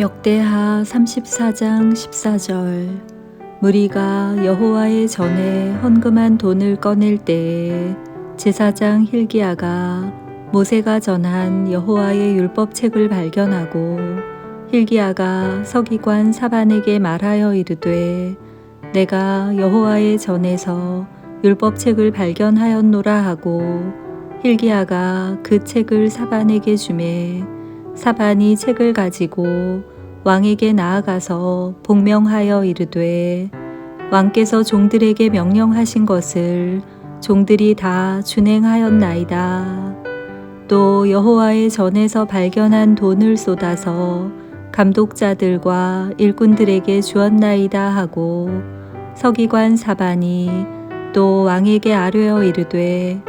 역대하 34장 14절. 무리가 여호와의 전에 헌금한 돈을 꺼낼 때에 제사장 힐기야가 모세가 전한 여호와의 율법책을 발견하고 힐기야가 서기관 사반에게 말하여 이르되 내가 여호와의 전에서 율법책을 발견하였노라 하고 힐기야가 그 책을 사반에게 주매 사반이 책을 가지고 왕에게 나아가서 복명하여 이르되 왕께서 종들에게 명령하신 것을 종들이 다 준행하였나이다. 또 여호와의 전에서 발견한 돈을 쏟아서 감독자들과 일꾼들에게 주었나이다 하고 서기관 사반이 또 왕에게 아뢰어 이르되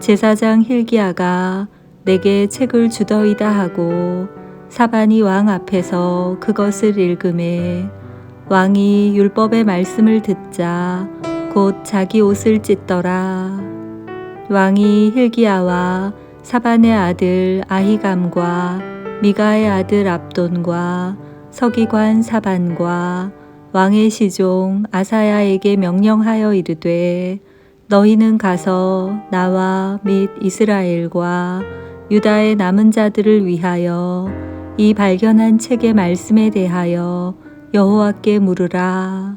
제사장 힐기야가 내게 책을 주더이다 하고 사반이 왕 앞에서 그것을 읽음에 왕이 율법의 말씀을 듣자 곧 자기 옷을 찢더라. 왕이 힐기야와 사반의 아들 아히감과 미가의 아들 압돈과 서기관 사반과 왕의 시종 아사야에게 명령하여 이르되 너희는 가서 나와 및 이스라엘과 유다의 남은 자들을 위하여 이 발견한 책의 말씀에 대하여 여호와께 물으라.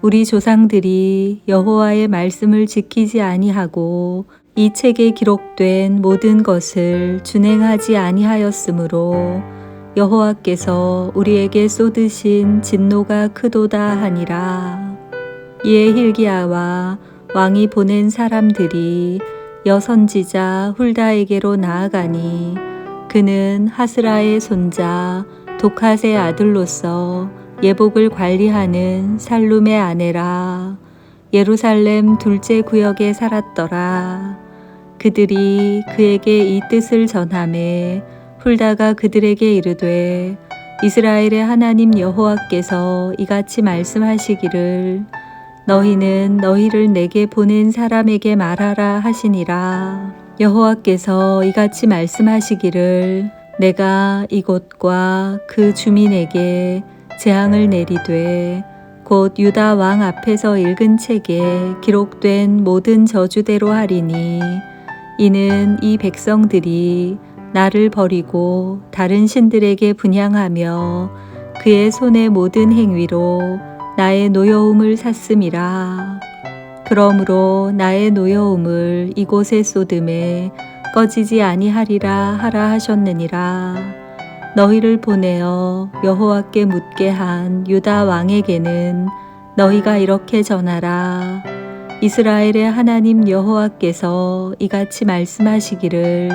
우리 조상들이 여호와의 말씀을 지키지 아니하고 이 책에 기록된 모든 것을 준행하지 아니하였으므로 여호와께서 우리에게 쏟으신 진노가 크도다 하니라. 이에 힐기야와 왕이 보낸 사람들이 여선지자 훌다에게로 나아가니 그는 하스라의 손자 도카의 아들로서 예복을 관리하는 살룸의 아내라 예루살렘 둘째 구역에 살았더라. 그들이 그에게 이 뜻을 전함에 훌다가 그들에게 이르되 이스라엘의 하나님 여호와께서 이같이 말씀하시기를 너희는 너희를 내게 보낸 사람에게 말하라 하시니라. 여호와께서 이같이 말씀하시기를 내가 이곳과 그 주민에게 재앙을 내리되 곧 유다 왕 앞에서 읽은 책에 기록된 모든 저주대로 하리니 이는 이 백성들이 나를 버리고 다른 신들에게 분양하며 그의 손의 모든 행위로 나의 노여움을 샀음이라. 그러므로 나의 노여움을 이곳에 쏟음에 꺼지지 아니하리라 하라 하셨느니라. 너희를 보내어 여호와께 묻게 한 유다 왕에게는 너희가 이렇게 전하라. 이스라엘의 하나님 여호와께서 이같이 말씀하시기를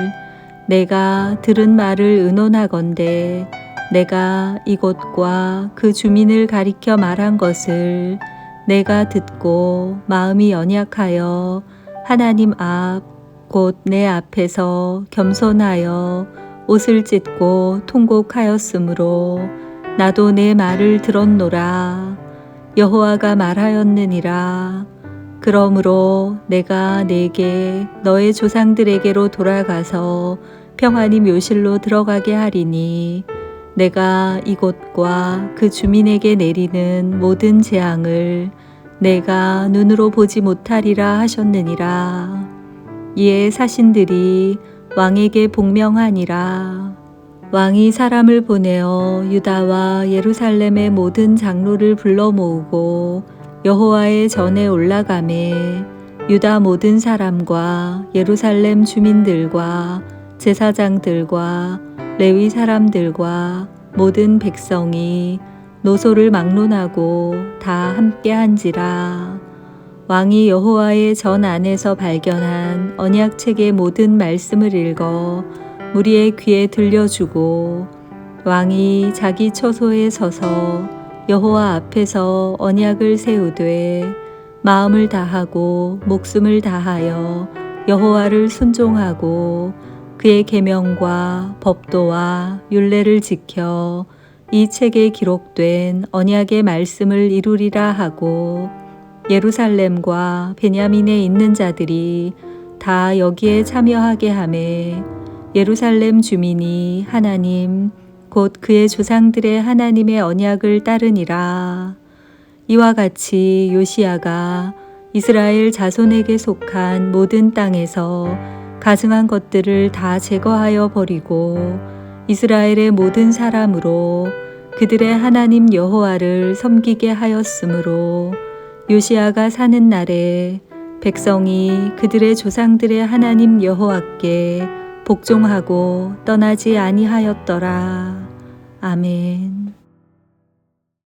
내가 들은 말을 의논하건대 내가 이곳과 그 주민을 가리켜 말한 것을 내가 듣고 마음이 연약하여 하나님 앞 곧 내 앞에서 겸손하여 옷을 찢고 통곡하였으므로 나도 내 말을 들었노라. 여호와가 말하였느니라. 그러므로 내가 내게 너의 조상들에게로 돌아가서 평안히 묘실로 들어가게 하리니 내가 이곳과 그 주민에게 내리는 모든 재앙을 내가 눈으로 보지 못하리라 하셨느니라. 이에 사신들이 왕에게 복명하니라. 왕이 사람을 보내어 유다와 예루살렘의 모든 장로를 불러 모으고 여호와의 전에 올라가매 유다 모든 사람과 예루살렘 주민들과 제사장들과 레위 사람들과 모든 백성이 노소를 막론하고 다 함께 한지라. 왕이 여호와의 전 안에서 발견한 언약책의 모든 말씀을 읽어 무리의 귀에 들려주고 왕이 자기 처소에 서서 여호와 앞에서 언약을 세우되 마음을 다하고 목숨을 다하여 여호와를 순종하고 그의 계명과 법도와 율례를 지켜 이 책에 기록된 언약의 말씀을 이루리라 하고 예루살렘과 베냐민에 있는 자들이 다 여기에 참여하게 하매 예루살렘 주민이 하나님 곧 그의 조상들의 하나님의 언약을 따르니라. 이와 같이 요시야가 이스라엘 자손에게 속한 모든 땅에서 가증한 것들을 다 제거하여 버리고 이스라엘의 모든 사람으로 그들의 하나님 여호와를 섬기게 하였으므로 요시아가 사는 날에 백성이 그들의 조상들의 하나님 여호와께 복종하고 떠나지 아니하였더라. 아멘.